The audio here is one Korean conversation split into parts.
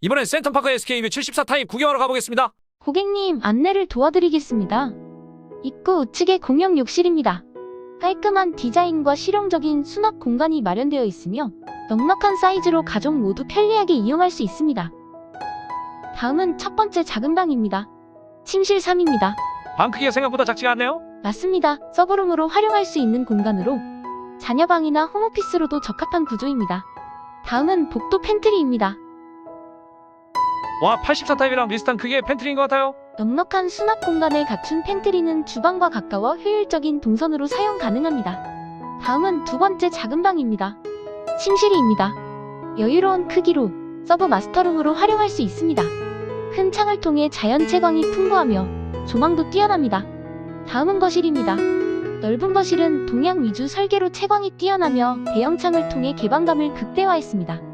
이번엔 센텀파크 SK뷰 74타입 구경하러 가보겠습니다. 고객님 안내를 도와드리겠습니다. 입구 우측에 공용 욕실입니다. 깔끔한 디자인과 실용적인 수납 공간이 마련되어 있으며 넉넉한 사이즈로 가족 모두 편리하게 이용할 수 있습니다. 다음은 첫 번째 작은 방입니다. 침실 3입니다. 방 크기가 생각보다 작지가 않네요. 맞습니다. 서브룸으로 활용할 수 있는 공간으로 자녀방이나 홈오피스로도 적합한 구조입니다. 다음은 복도 팬트리입니다. 와 84타입이랑 비슷한 크기의 팬트리인 것 같아요. 넉넉한 수납 공간을 갖춘 팬트리는 주방과 가까워 효율적인 동선으로 사용 가능합니다. 다음은 두 번째 작은 방입니다. 침실이입니다. 여유로운 크기로 서브 마스터룸으로 활용할 수 있습니다. 큰 창을 통해 자연 채광이 풍부하며 조망도 뛰어납니다. 다음은 거실입니다. 넓은 거실은 동양 위주 설계로 채광이 뛰어나며 대형 창을 통해 개방감을 극대화했습니다.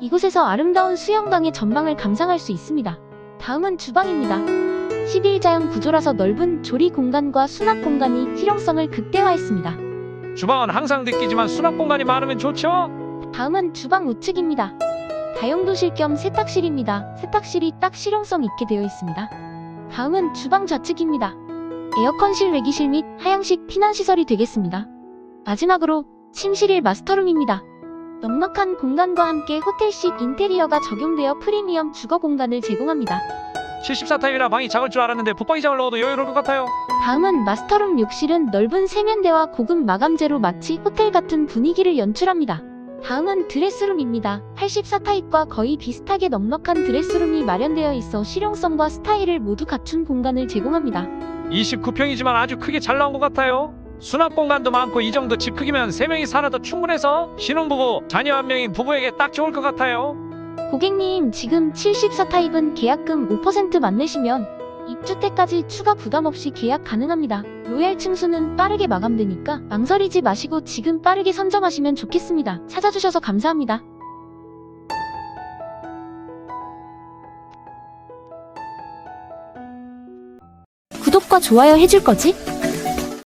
이곳에서 아름다운 수영장의 전망을 감상할 수 있습니다. 다음은 주방입니다. 11자형 구조라서 넓은 조리 공간과 수납 공간이 실용성을 극대화했습니다. 주방은 항상 느끼지만 수납 공간이 많으면 좋죠. 다음은 주방 우측입니다. 다용도실 겸 세탁실입니다. 세탁실이 딱 실용성 있게 되어 있습니다. 다음은 주방 좌측입니다. 에어컨실 외기실 및 하향식 피난시설이 되겠습니다. 마지막으로 침실일 마스터룸입니다. 넉넉한 공간과 함께 호텔식 인테리어가 적용되어 프리미엄 주거 공간을 제공합니다. 74타입이라 방이 작을 줄 알았는데 붙박이장을 넣어도 여유로울 것 같아요. 다음은 마스터룸 욕실은 넓은 세면대와 고급 마감재로 마치 호텔 같은 분위기를 연출합니다. 다음은 드레스룸입니다. 84타입과 거의 비슷하게 넉넉한 드레스룸이 마련되어 있어 실용성과 스타일을 모두 갖춘 공간을 제공합니다. 29평이지만 아주 크게 잘 나온 것 같아요. 수납 공간도 많고 이 정도 집 크기면 3명이 살아도 충분해서 신혼부부, 자녀 한 명인 부부에게 딱 좋을 것 같아요. 고객님, 지금 74타입은 계약금 5% 만내시면 입주 때까지 추가 부담 없이 계약 가능합니다. 로얄 층수는 빠르게 마감되니까 망설이지 마시고 지금 빠르게 선점하시면 좋겠습니다. 찾아주셔서 감사합니다. 구독과 좋아요 해줄 거지?